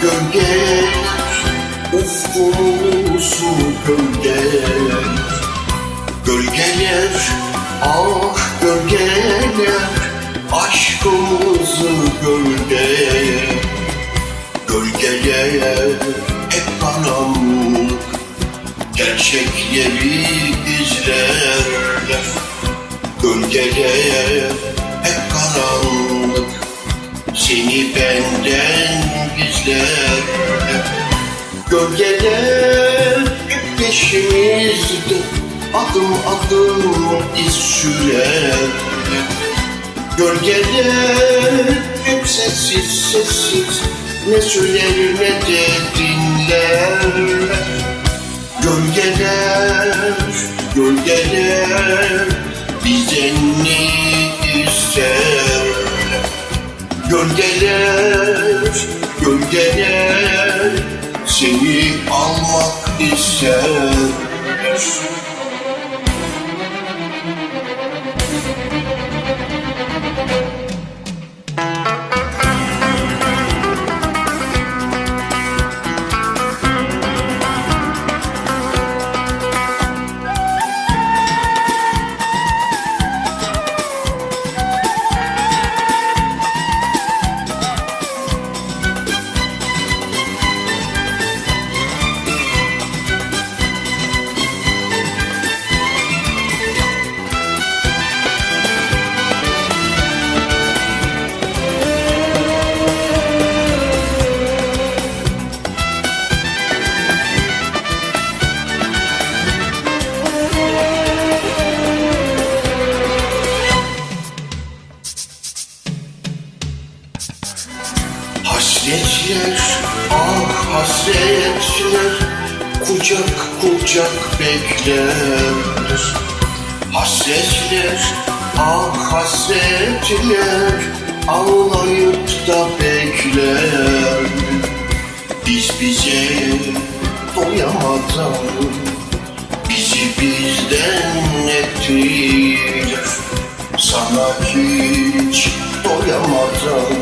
Gölgeler, ah gölgeler Ufkumuzu gölgeler ah gölgeler Aşkımızı gölgeler Gölgeler hep karanlık Gerçekleri gizlerler Gölgeler hep karanlık Seni benden gizlerler Gölgeler hep peşimizde. Adım adım iz sürerler Gölgeler hep sessiz sessiz. Ne söyler ne de dinler. Gölgeler, gölgeler Gölgeler, gölgeler Seni almak ister Hasretler, ah hasretler Kucak kucak bekler. Hasretler, ah hasretler. Ağlayıp da bekler. Biz bize doyamadan Bizi bizden ettiler Sana hiç doyamadan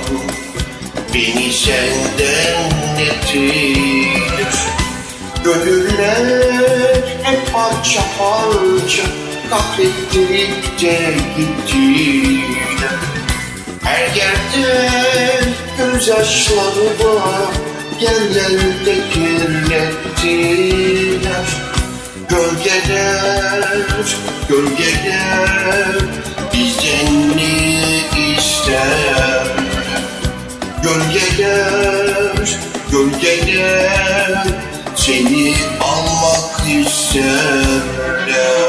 Beni senden ettiler Gönüller hep parça parça Kahrettirip de gittiler Her yerde gözyaşları var Yerlerde kirlettiler Gölgeler, gölgeler Bizden ne gölgeler Seni almak isterler